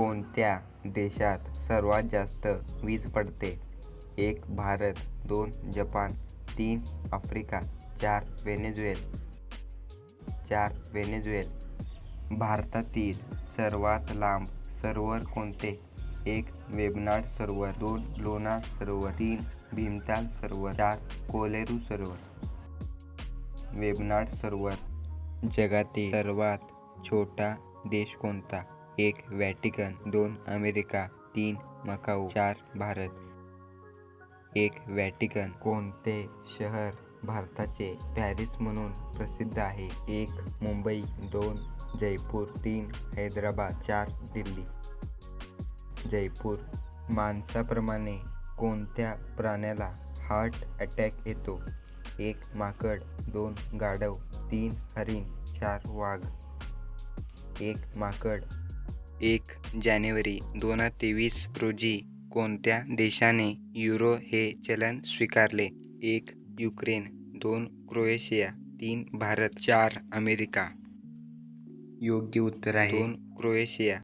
कोणत्या देशात सर्वात जास्त वीज पडते? एक भारत. दोन जपान. तीन आफ्रिका. चार व्हेनेझुएल. चार व्हेनेझुएल. भारतातील सर्वात लांब सरोवर कोणते? एक वेबनाड सरोवर दोन लोणार सरोवर तीन भीमताल सरोवर चार कोलेरू सरोवर वेबनाड सरोवर जगातील सर्वात छोटा देश कोणता? एक व्हॅटिकन दोन अमेरिका तीन मकाऊ चार भारत. एक व्हॅटिकन कोणते शहर भारताचे पॅरिस म्हणून प्रसिद्ध आहे? एक मुंबई दोन जयपूर तीन हैदराबाद चार दिल्ली. जयपूर माणसाप्रमाणे कोणत्या प्राण्याला हार्ट अटॅक येतो? एक माकड दोन गाढव तीन हरिण चार वाघ. एक माकड एक जानेवारी दोन हजार तेवीस रोजी कोणत्या देशाने युरो हे चलन स्वीकारले? एक युक्रेन दोन क्रोएशिया तीन भारत चार अमेरिका. योग्य उत्तर आहे. दोन क्रोएशिया.